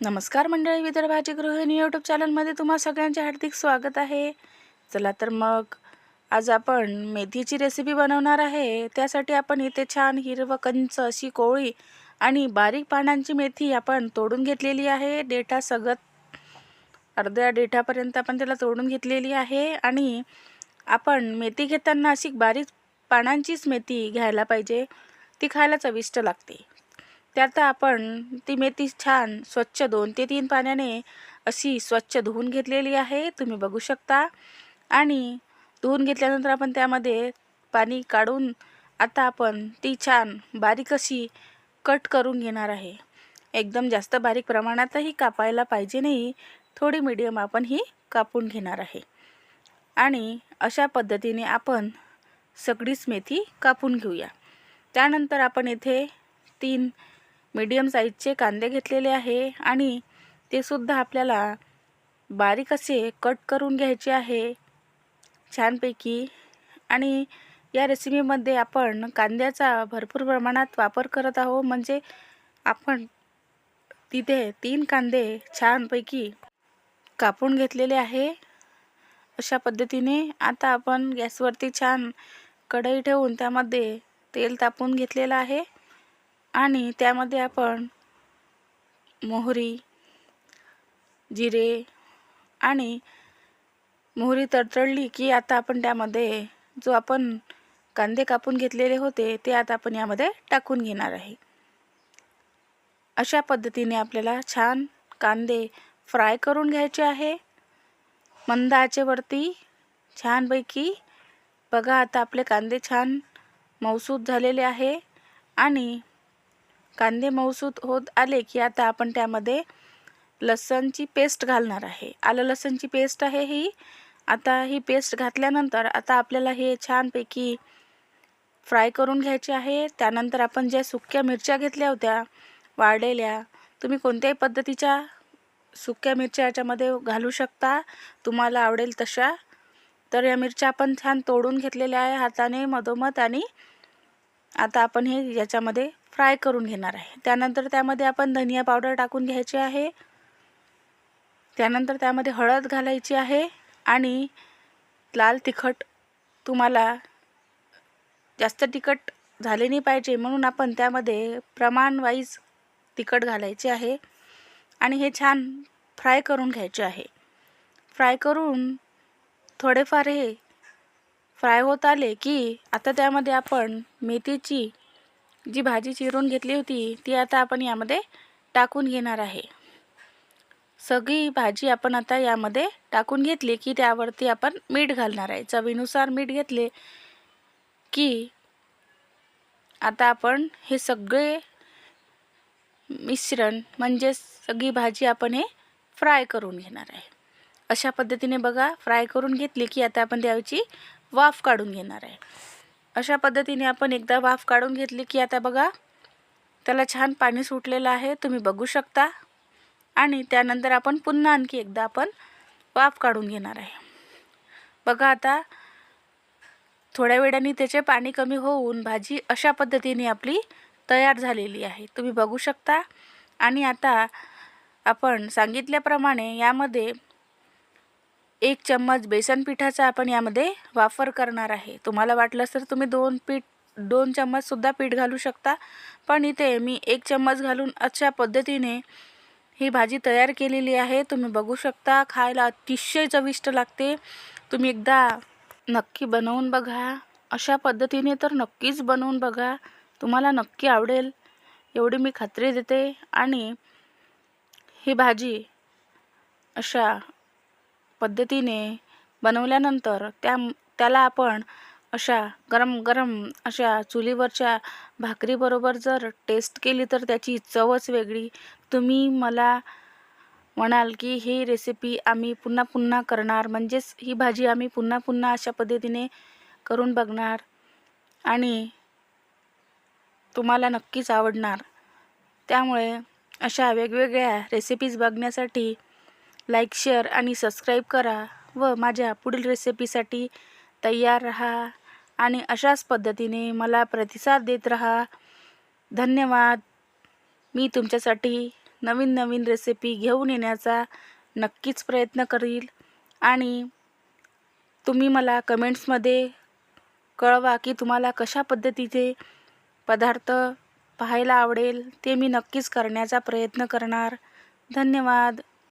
नमस्कार मंडळी विदर्भाची गृहिणी यूट्यूब चॅनलमध्ये तुम्हा सगळ्यांचे हार्दिक स्वागत आहे. चला तर मग आज आपण मेथीची रेसिपी बनवणार आहे. त्यासाठी आपण इथे छान हिरवं कंच अशी कोळी आणि बारीक पानांची मेथी आपण तोडून घेतलेली आहे. डेटा सगत अर्ध्या डेटापर्यंत आपण त्याला तोडून घेतलेली आहे आणि आपण मेथी घेताना अशी बारीक पानांचीच मेथी घ्यायला पाहिजे. ती खायला चविष्ट लागते. त्यात आपण ती मेथी छान स्वच्छ दोन ते तीन पाण्याने अशी स्वच्छ धुवून घेतलेली आहे. तुम्ही बघू शकता. आणि धुवून घेतल्यानंतर आपण त्यामध्ये पाणी काढून आता आपण ती छान बारीक अशी कट करून घेणार आहे. एकदम जास्त बारीक प्रमाणातही कापायला पाहिजे नाही. थोडी मिडियम आपण ही कापून घेणार आहे. आणि अशा पद्धतीने आपण सगळीच मेथी कापून घेऊया. त्यानंतर आपण येथे तीन मीडियम साईजचे कांदे घेतलेले आहे आणि ते सुद्धा आपल्याला बारीक असे कट करून घ्यायचे आहे छानपैकी. आणि या रेसिपीमध्ये आपण कांद्याचा भरपूर प्रमाणात वापर करत आहोत. म्हणजे आपण तिथे तीन कांदे छानपैकी कापून घेतलेले आहे. अशा पद्धतीने आता आपण गॅसवरती छान कढई ठेवून त्यामध्ये तेल तापून घेतलेलं आहे. आणि त्यामध्ये आपण मोहरी जिरे आणि मोहरी तडतडली की आता आपण त्यामध्ये जो आपण कांदे कापून घेतलेले होते ते आता आपण यामध्ये टाकून घेणार आहे. अशा पद्धतीने आपल्याला छान कांदे फ्राय करून घ्यायचे आहे. मंद आचेवरती छानपैकी बघा आता आपले कांदे छान मौसूद झालेले आहे आणि कांदे मऊसूत होत आले की आता आपण त्यामध्ये लसणची पेस्ट घालणार आहे. आलं लसणची पेस्ट आहे ही. आता ही पेस्ट घातल्यानंतर आता आपल्याला हे छानपैकी फ्राय करून घ्यायचे आहे. त्यानंतर आपण ज्या सुक्या मिरच्या घेतल्या होत्या वाळलेल्या तुम्ही कोणत्याही पद्धतीच्या सुक्या मिरच्या याच्यामध्ये घालू शकता. तुम्हाला आवडेल तशा. तर या मिरच्या आपण छान तोडून घेतलेल्या आहे हाताने मधोमध आणि आता आपण हे याच्यामध्ये फ्राय करून घेणार आहे. त्यानंतर त्यामध्ये आपण धनिया पावडर टाकून घ्यायची आहे. त्यानंतर त्यामध्ये हळद घालायची आहे आणि लाल तिखट तुम्हाला जास्त तिखट झाले नाही पाहिजे म्हणून आपण त्यामध्ये प्रमाणवाईज तिखट घालायचे आहे आणि हे छान फ्राय करून घ्यायचे आहे. फ्राय करून थोडेफार हे फ्राय होत आले की आता त्यामध्ये आपण मेथीची जी भाजी चिरून घेतली होती ती आता आपण यामध्ये टाकून घेणार आहे. सगळी भाजी आपण आता यामध्ये टाकून घेतली की त्यावरती आपण मीठ घालणार आहे. चवीनुसार मीठ घेतले की आता आपण हे सगळे मिश्रण म्हणजे सगळी भाजी आपण हे फ्राय करून घेणार आहे. अशा पद्धतीने बघा फ्राय करून घेतली की आता आपण त्याची वाफ काढून घेणार आहे. अशा पद्धतीने आपण एकदा वाफ काढून घेतली की आता बघा त्याला छान पाणी सुटलेलं आहे तुम्ही बघू शकता. आणि त्यानंतर आपण पुन्हा आणखी एकदा आपण वाफ काढून घेणार आहे. बघा आता थोड्या वेळाने त्याचे पाणी कमी होऊन भाजी अशा पद्धतीने आपली तयार झालेली आहे. तुम्ही बघू शकता. आणि आता आपण सांगितल्याप्रमाणे यामध्ये एक चम्मच बेसन पिठाचा आपण यामध्ये वापर करणार आहे. तुम्हाला वाटलंच तर तुम्ही दोन पीठ दोन चम्मचसुद्धा पीठ घालू शकता. पण इथे मी एक चम्मच घालून अशा पद्धतीने ही भाजी तयार केलेली आहे. तुम्ही बघू शकता खायला अतिशय चविष्ट लागते. तुम्ही एकदा नक्की बनवून बघा. अशा पद्धतीने तर नक्कीच बनवून बघा. तुम्हाला नक्की आवडेल. एवढी मी खात्री देते. आणि ही भाजी अशा पद्धतीने बनवल्यानंतर त्या त्याला आपण अशा गरम गरम अशा चुलीवरच्या भाकरीबरोबर जर टेस्ट केली तर त्याची चवच वेगळी. तुम्ही मला म्हणाल की ही रेसिपी आम्ही पुन्हा पुन्हा करणार. म्हणजेच ही भाजी आम्ही पुन्हा पुन्हा अशा पद्धतीने करून बघणार आणि तुम्हाला नक्कीच आवडणार. त्यामुळे अशा वेगवेगळ्या रेसिपीज बघण्यासाठी लाईक शेअर आणि सबस्क्राईब करा व माझ्या पुढील रेसिपीसाठी तयार रहा आणि अशाच पद्धतीने मला प्रतिसाद देत रहा. धन्यवाद. मी तुमच्यासाठी नवीन नवीन रेसिपी घेऊन येण्याचा नक्कीच प्रयत्न करील आणि तुम्ही मला कमेंट्समध्ये कळवा की तुम्हाला कशा पद्धतीचे पदार्थ पाहायला आवडेल ते मी नक्कीच करण्याचा प्रयत्न करणार. धन्यवाद.